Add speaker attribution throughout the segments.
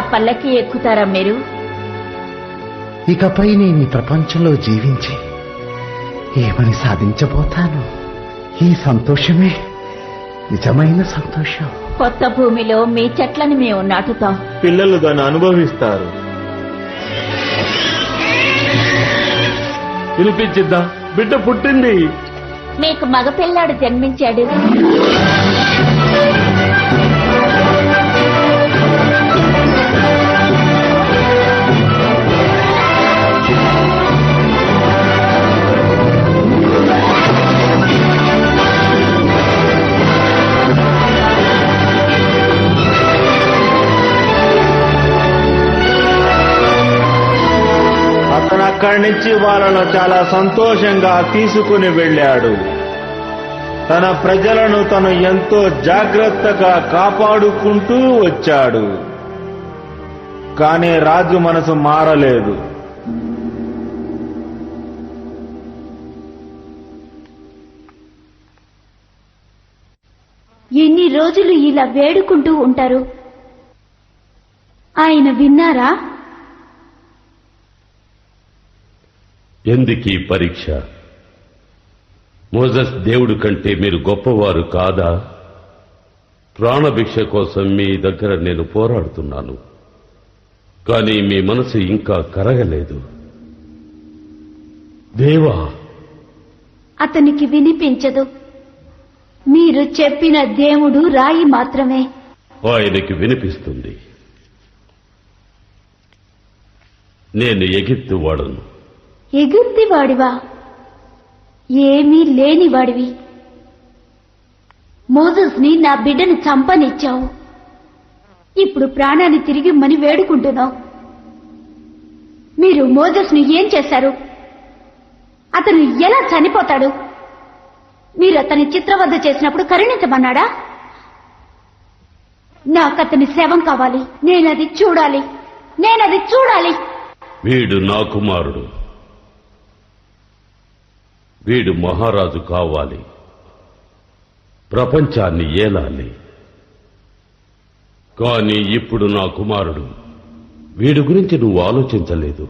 Speaker 1: పల్లకి ఎక్కుతారా మీరు?
Speaker 2: ఇకపై నేను ఈ ప్రపంచంలో జీవించి ఏమని సాధించబోతాను? ఈ సంతోషమే నిజమైన సంతోషం.
Speaker 1: కొత్త భూమిలో మీ చెట్లని మేము నాటుతాం.
Speaker 3: పిల్లలు దాన్ని అనుభవిస్తారు. వినిపించిద్దా బిడ్డ పుట్టింది.
Speaker 1: మీకు మగపిల్లాడు జన్మించాడు.
Speaker 3: అక్కడి నుంచి వాళ్ళను చాలా సంతోషంగా తీసుకుని వెళ్ళాడు. తన ప్రజలను తను ఎంతో జాగ్రత్తగా కాపాడుకుంటూ వచ్చాడు. కానీ రాజు మనసు మారలేదు.
Speaker 1: ఎన్ని రోజులు ఇలా వేడుకుంటూ ఉంటారు? ఆయన విన్నారా?
Speaker 4: ఎందుకీ పరీక్ష? మోజస్ దేవుడు కంటే మీరు గొప్పవారు కాదా? ప్రాణభిక్ష కోసం మీ దగ్గర నేను పోరాడుతున్నాను. కానీ మీ మనసు ఇంకా కరగలేదు. దేవా!
Speaker 1: అతనికి వినిపించదు. మీరు చెప్పిన దేవుడు రాయి మాత్రమే.
Speaker 4: ఆయనకి వినిపిస్తుంది. నేను ఎగిత్తు వాడను.
Speaker 1: ఎగుర్తి వాడివా ఏమీ లేనివాడివి. మోజస్ని నా బిడ్డను చంపనిచ్చావు. ఇప్పుడు ప్రాణాన్ని తిరిగి మని వేడుకుంటున్నావు. మీరు మోజస్ను ఏం చేశారు? అతను ఎలా చనిపోతాడు? మీరు అతని చిత్రవద్ద చేసినప్పుడు కరుణించమన్నాడా? నాకు అతని శవం కావాలి. నేనది చూడాలి. నేనది చూడాలి.
Speaker 4: వీడు నా కుమారుడు. వీడు మహారాజు కావాలి. ప్రపంచాన్ని ఏలాలి. కానీ ఇప్పుడు నా కుమారుడు వీడి గురించి నువ్వు ఆలోచించలేదు.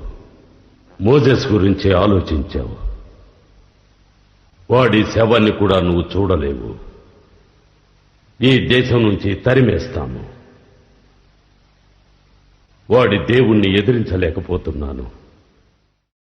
Speaker 4: మోజెస్ గురించే ఆలోచించావు. వాడి శవాన్ని కూడా నువ్వు చూడలేవు. ఈ దేశం నుంచి తరిమేస్తాము. వాడి దేవుణ్ణి ఎదిరించలేకపోతున్నాను.